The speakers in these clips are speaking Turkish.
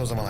o zaman.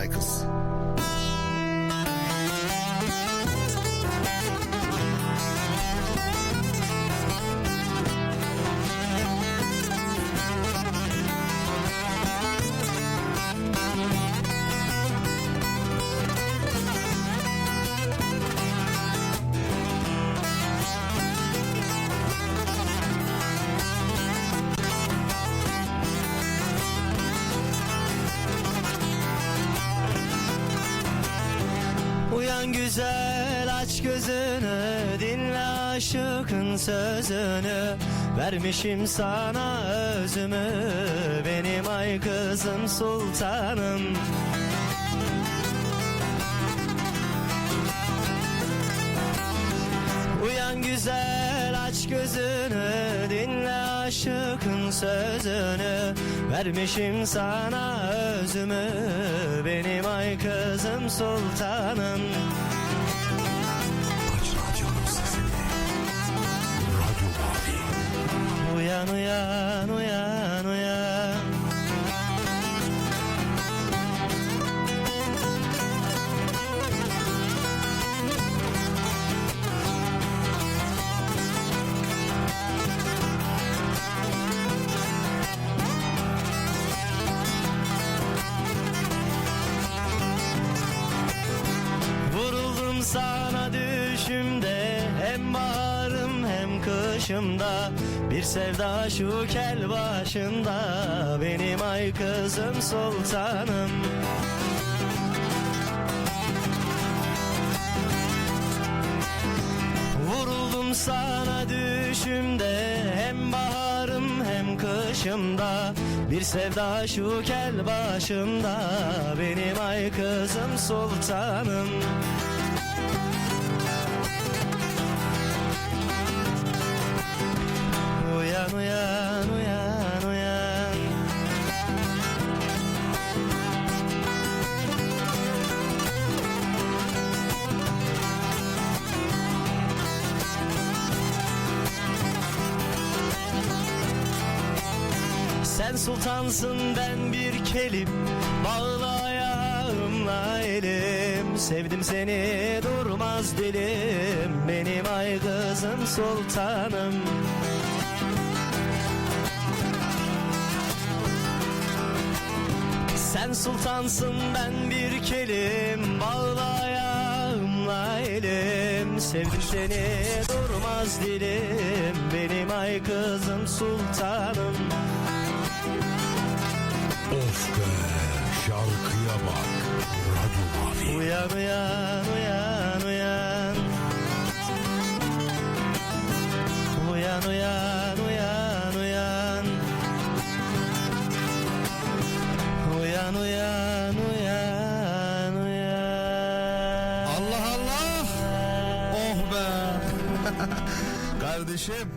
Uyan güzel aç gözünü dinle aşıkın sözünü. Vermişim sana özümü benim ay kızım sultanım. Uyan güzel aç gözünü dinle aşıkın sözünü. Vermişim sana özümü benim ay kızım sultanım Aç radyonun sesini. Radyo Mavi. Uyan uyan Hem baharım hem kışımda Bir sevda şu kel başında. Benim ay kızım sultanım. Vuruldum sana düşümde Hem baharım hem kışımda. Bir sevda şu kel başımda Benim ay kızım sultanım Sen sultansın ben bir kelim. Bağla ayağımla elim. Sevdim seni durmaz dilim. Benim ay kızım sultanım. Sen sultansın ben bir kelim. Bağla ayağımla elim. Sevdim seni durmaz dilim. Benim ay kızım sultanım Uyan uyan uyan uyan Uyan uyan uyan uyan Uyan uyan uyan uyan Allah Allah. Oh be. Kardeşim